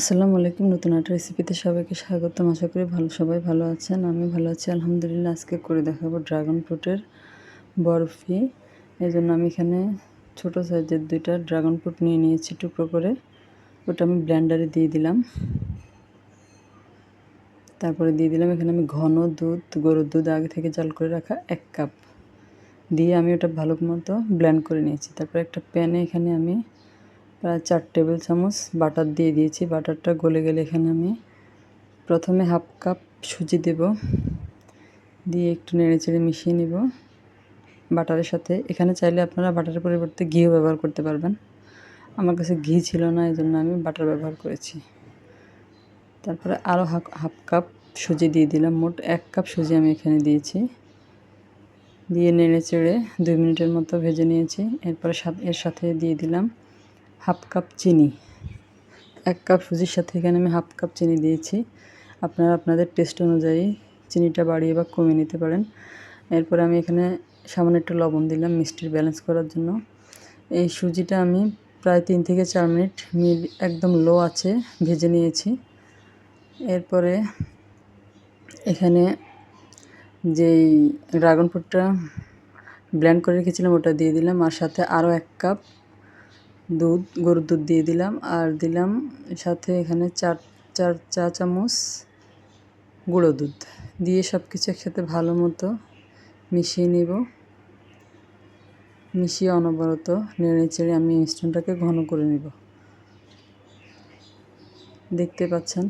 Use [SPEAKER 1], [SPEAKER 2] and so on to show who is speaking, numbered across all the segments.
[SPEAKER 1] আসসালামু আলাইকুম, নতুন একটা রেসিপিতে সবাইকে স্বাগতম। আশা করি ভালো, সবাই ভালো আছেন, আমি ভালো আছি। আলহামদুলিল্লাহ, আজকে করে দেখাবো ড্রাগন ফ্রুটের বরফি। এই জন্য আমি এখানে ছোট সাইজের দুইটা ড্রাগন ফ্রুট নিয়ে নিয়েছি, টুকরো করে। ওটা আমি ব্ল্যান্ডারে দিয়ে দিলাম। তারপরে দিয়ে দিলাম, এখানে আমি ঘন দুধ, গরুর দুধ আগে থেকে জাল করে রাখা এক কাপ দিয়ে আমি ওটা ভালো মতো ব্ল্যান্ড করে নিয়েছি। তারপরে একটা প্যানে এখানে আমি প্রায় চার টেবিল চামচ বাটার দিয়ে দিয়েছি। বাটারটা গলে গেলে এখানে আমি প্রথমে হাফ কাপ সুজি দেব। দিয়ে একটু নেড়ে চেড়ে মিশিয়ে নিব। বাটারের সাথে। এখানে চাইলে আপনারা বাটারের পরিবর্তে ঘিও ব্যবহার করতে পারবেন। আমার কাছে ঘি ছিল না এই জন্য আমি বাটার ব্যবহার করেছি। তারপরে আরও হাফ হাফ কাপ সুজি দিয়ে দিলাম। মোট এক কাপ সুজি আমি এখানে দিয়েছি। দিয়ে নেড়ে চেড়ে দুই মিনিটের মতো ভেজে নিয়েছি। এরপরে এর সাথে দিয়ে দিলাম হাফ কাপ চিনি। এক কাপ সুজির সাথে এখানে আমি হাফ কাপ চিনি দিয়েছি। আপনারা আপনাদের টেস্ট অনুযায়ী চিনিটা বাড়িয়ে বা কমিয়ে নিতে পারেন। এরপরে আমি এখানে সামান্য একটু লবণ দিলাম মিষ্টির ব্যালেন্স করার জন্য। এই সুজিটা আমি প্রায় তিন থেকে চার মিনিট মিল একদম লো আছে ভেজে নিয়েছি। এরপরে এখানে যেই ড্রাগন ফ্রুটটা ব্ল্যান্ড করে রেখেছিলাম ওটা দিয়ে দিলাম আর সাথে আরও এক কাপ দুধ, গরুর দুধ দিয়ে দিলাম। আর দিলাম সাথে এখানে চার চার চা চামচ গুঁড়ো দুধ। দিয়ে সব কিছু একসাথে ভালো মতো মিশিয়ে নিব। মিশিয়ে অনবরত নেড়ে চেড়ে আমি মিশ্রণটাকে ঘন করে নেব। দেখতে পাচ্ছেন?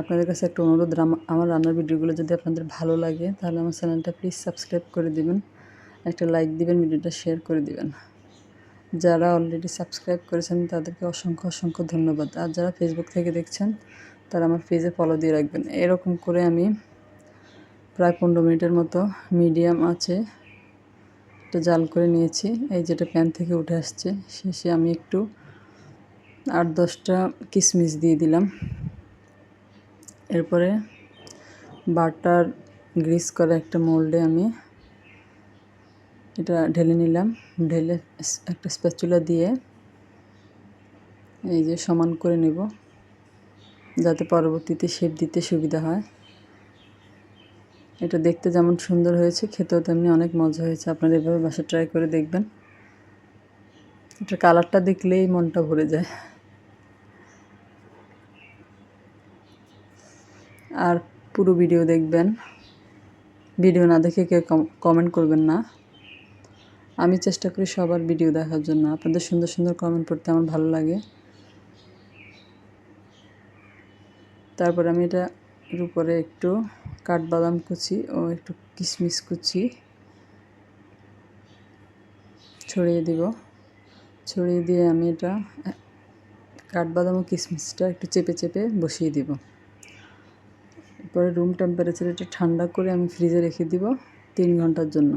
[SPEAKER 1] আপনাদের কাছে একটা অনুরোধ আমার রান্নার ভিডিওগুলো যদি আপনাদের ভালো লাগে, তাহলে আমার চ্যানেলটা প্লিজ সাবস্ক্রাইব করে দিবেন। একটা লাইক দিবেন, ভিডিওটা শেয়ার করে দিবেন। যারা অলরেডি সাবস্ক্রাইব করেছেন, তাদেরকে অসংখ্য অসংখ্য ধন্যবাদ। আর যারা ফেসবুক থেকে দেখছেন, তারা আমার পেজে ফলো দিয়ে রাখবেন। এরকম করে আমি প্রায় পনেরো মিনিটের মতো মিডিয়াম আছে, একটা জাল করে নিয়েছি। এই যেটা প্যান থেকে উঠে আসছে, শেষে আমি একটু আট দশটা কিশমিশ দিয়ে দিলাম। এরপরে বাটার গ্রিস করা একটা মোল্ডে আমি এটা ঢেলে নিলাম। ঢেলে একটা স্প্যাচুলা দিয়ে এই যে সমান করে নেব, যাতে পরবর্তীতে শেপ দিতে সুবিধা হয়। এটা দেখতে যেমন সুন্দর হয়েছে, খেতেও তেমনি অনেক মজা হয়েছে। আপনারা এভাবে বাসা ট্রাই করে দেখবেন। এটা কালারটা দেখলেই মনটা ভরে যায়। আর পুরো ভিডিও দেখবেন। ভিডিও না দেখে কেউ কমেন্ট করবেন না। আমি চেষ্টা করি সবার ভিডিও দেখার জন্য। আপনাদের সুন্দর সুন্দর কমেন্ট পড়তে আমার ভালো লাগে। তারপর আমি এটা উপরে একটু কাঠবাদাম কুচি ও একটু কিশমিশ কুচি ছড়িয়ে দিব। ছড়িয়ে দিয়ে আমি এটা কাঠবাদাম ও কিশমিশটা একটু চেপে চেপে বসিয়ে দিব। এরপরে রুম টেম্পারেচার এটা ঠান্ডা করে আমি ফ্রিজে রেখে দিব তিন ঘণ্টার জন্য।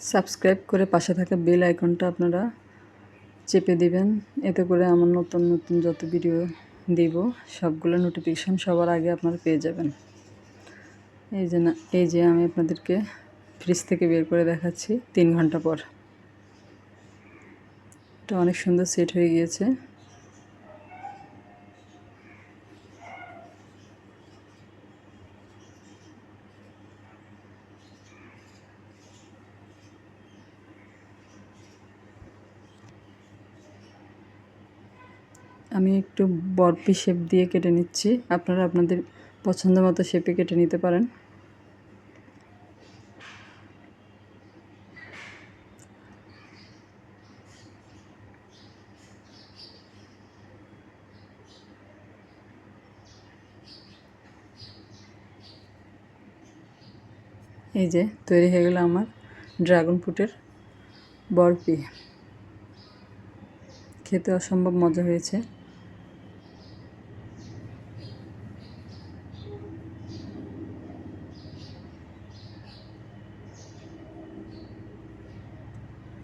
[SPEAKER 1] সাবস্ক্রাইব করে পাশে থাকা বেল আইকনটা আপনারা চেপে দিবেন। এতে করে আমার নতুন নতুন যত ভিডিও দিব, সবগুলো নোটিফিকেশান সবার আগে আপনারা পেয়ে যাবেন। এই যে না, এই যে আমি আপনাদেরকে ফ্রিজ থেকে বের করে দেখাচ্ছি তিন ঘণ্টা পর। এটা অনেক সুন্দর সেট হয়ে গিয়েছে। আমি একটু বরফি শেপ দিয়ে কেটে নিচ্ছি। আপনারা আপনাদের পছন্দ মতো শেপে কেটে নিতে পারেন। এই যে, তৈরি হয়ে গেল আমার ড্রাগন ফ্রুটের বরফি। খেতে অসম্ভব মজা হয়েছে।